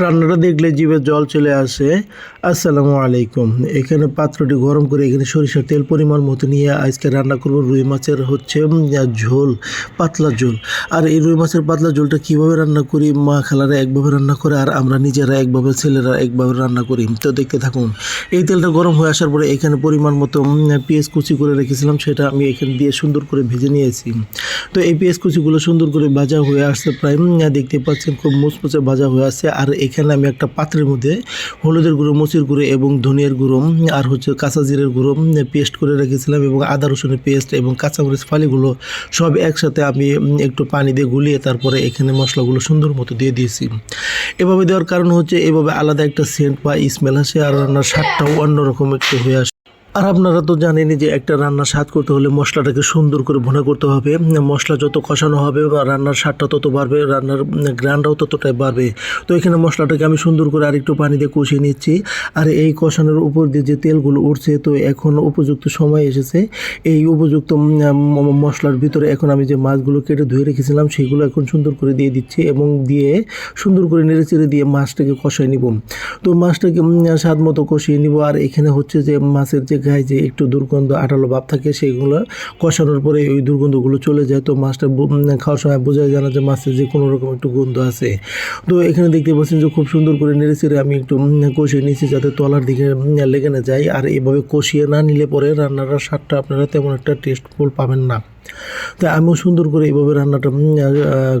রান্নাটা দেখলে জিভে জল চলে আসে। আসসালামু আলাইকুম। এখানে পাত্রটি গরম করে এখানে সরিষার তেল পরিমাণ মতো নিয়ে আজকে রান্না করব রুই মাছের হচ্ছে ঝোল, পাতলা ঝোল। আর এই রুই মাছের পাতলা ঝোলটা কীভাবে রান্না করি, মা খালারা একভাবে রান্না করে আর আমরা নিজেরা একভাবে, ছেলেরা একভাবে রান্না করি, তো দেখতে থাকুন। এই তেলটা গরম হয়ে আসার পরে এখানে পরিমাণ মতো পেঁয়াজ কুচি করে রেখেছিলাম, সেটা আমি এখানে দিয়ে সুন্দর করে ভেজে নিয়েছি। তো এই পেঁয়াজ কুচিগুলো সুন্দর করে ভাজা হয়ে আসছে প্রায় দেখতে পাচ্ছেন খুব মুচমুচে ভাজা হয়ে আসছে। আর এখানে আমি একটা পাত্রের মধ্যে হলুদের গুঁড়ো মচির গুঁড়ো এবং ধনিয়ার গুঁড়ো, আর হচ্ছে কাঁচা জিরের গুঁড়ো পেস্ট করে রেখেছিলাম এবং আদা রসুনের পেস্ট এবং কাঁচামরিচ ফালিগুলো সব একসাথে আমি একটু পানি দিয়ে গুলিয়ে তারপরে এখানে মশলাগুলো সুন্দর মতো দিয়ে দিয়েছি। এভাবে দেওয়ার কারণ হচ্ছে এভাবে আলাদা একটা সেন্ট বা স্মেল আসে আর রান্নার স্বাদটাও অন্যরকম একটু হয়ে আসে। আর আপনারা তো জানেনই যে একটা রান্নার স্বাদ করতে হলে মশলাটাকে সুন্দর করে ভুনা করতে হবে। মশলা যত কষানো হবে বা রান্নার স্বাদটা তত বাড়বে, রান্নার গ্রানটাও ততটাই বাড়বে। তো এখানে মশলাটাকে আমি সুন্দর করে আরেকটু পানি দিয়ে কষিয়ে নিচ্ছি। আর এই কষানোর উপর দিয়ে যে তেলগুলো উঠছে, তো এখন উপযুক্ত সময় এসেছে। এই উপযুক্ত মশলার ভিতরে এখন আমি যে মাছগুলো কেটে ধুয়ে রেখেছিলাম, সেগুলো এখন সুন্দর করে দিয়ে দিচ্ছি এবং দিয়ে সুন্দর করে নেড়ে চেড়ে দিয়ে মাছটাকে কষাই নিব। তো মাছটাকে স্বাদ মতো কষিয়ে নিব। আর এখানে হচ্ছে যে মাছের যে গায়ে যে একটু দুর্গন্ধ আটালো ভাব থাকে সেইগুলো কষানোর পরে ওই দুর্গন্ধগুলো চলে যায়। তো মাছটা খাওয়ার সময় বোঝা যায় না যে মাছের যে কোনো রকম একটু গন্ধ আছে। তো এখানে দেখতে পাচ্ছেন যে খুব সুন্দর করে নেড়ে চেড়ে আমি একটু কষিয়ে নিয়েছি যাতে তলার দিকে লেগে না যায়। আর এভাবে কষিয়ে না নিলে পরে রান্নার স্বাদটা আপনারা তেমন একটা টেস্টফুল পাবেন না। তাই আমিও সুন্দর করে এইভাবে রান্নাটা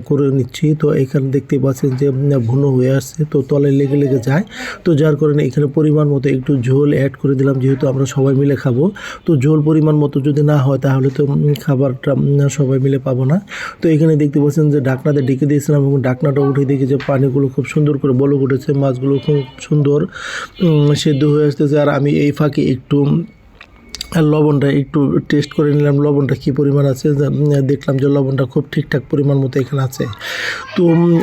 করে নিচ্ছি। তো এখানে দেখতে পাচ্ছেন যে ভুনো হয়ে আসছে। তো তলায় লেগে লেগে যায়। তো যার কারণে এখানে পরিমাণ মতো একটু ঝোল অ্যাড করে দিলাম, যেহেতু আমরা সবাই মিলে খাব। তো ঝোল পরিমাণ মতো যদি না হয়, তাহলে তো খাবারটা সবাই মিলে পাবো না। তো এখানে দেখতে পাচ্ছেন যে, ডাকনাতে ডেকে দিয়েছিলাম এবং ডাকনাটা উঠে দেখি যে, পানিগুলো খুব সুন্দর করে বলক উঠেছে। মাছগুলো খুব সুন্দর সেদ্ধ হয়ে আসতেছে। আর আমি এই ফাঁকে একটু আর লবণটা একটু টেস্ট করে নিলাম, লবণটা কী পরিমাণ আছে দেখলাম যে লবণটা খুব ঠিকঠাক পরিমাণ মতো এখানে আছে। তো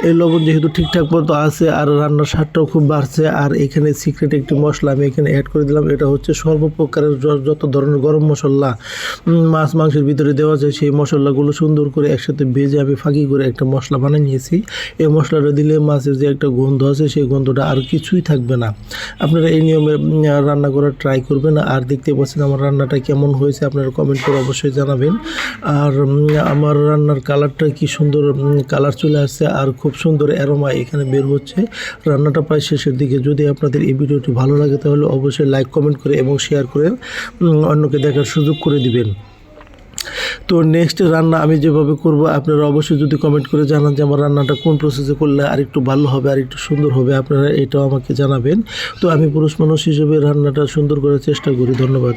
এই লবণ যেহেতু ঠিকঠাক মতো আছে আর রান্নার স্বাদটাও খুব বাড়ছে, আর এখানে সিক্রেট একটি মশলা আমি এখানে অ্যাড করে দিলাম, এটা হচ্ছে সর্বপ্রকারের যত ধরনের গরম মশলা মাছ মাংসের ভিতরে দেওয়া যায়, সেই মশলাগুলো সুন্দর করে একসাথে ভেজে আমি ফাঁকি করে একটা মশলা বানিয়ে নিয়েছি। এই মশলাটা দিলে মাছের যে একটা গন্ধ আছে, সেই গন্ধটা আর কিছুই থাকবে না। আপনারা এই নিয়মে রান্না করার ট্রাই করবেন, আর দেখতে পাচ্ছেন আমার রান্নাটা কেমন হয়েছে আপনারা কমেন্ট করে অবশ্যই জানাবেন। আর আমার রান্নার কালারটা কি সুন্দর কালার চলে আসছে আর খুব সুন্দর অ্যারোমা এখানে বের হচ্ছে। রান্নাটা প্রায় শেষের দিকে। যদি আপনাদের এই ভিডিওটি ভালো লাগে তাহলে অবশ্যই লাইক কমেন্ট করে এবং শেয়ার করে অন্যকে দেখার সুযোগ করে দিবেন। তো নেক্সট রান্না আমি যেভাবে করব, আপনারা অবশ্যই যদি কমেন্ট করে জানান যে আমার রান্নাটা কোন প্রসেসে করলে আরেকটু ভালো হবে আর একটু সুন্দর হবে, আপনারা এটাও আমাকে জানাবেন। তো আমি পুরুষ মানুষ হিসেবে রান্নাটা সুন্দর করার চেষ্টা করি। ধন্যবাদ।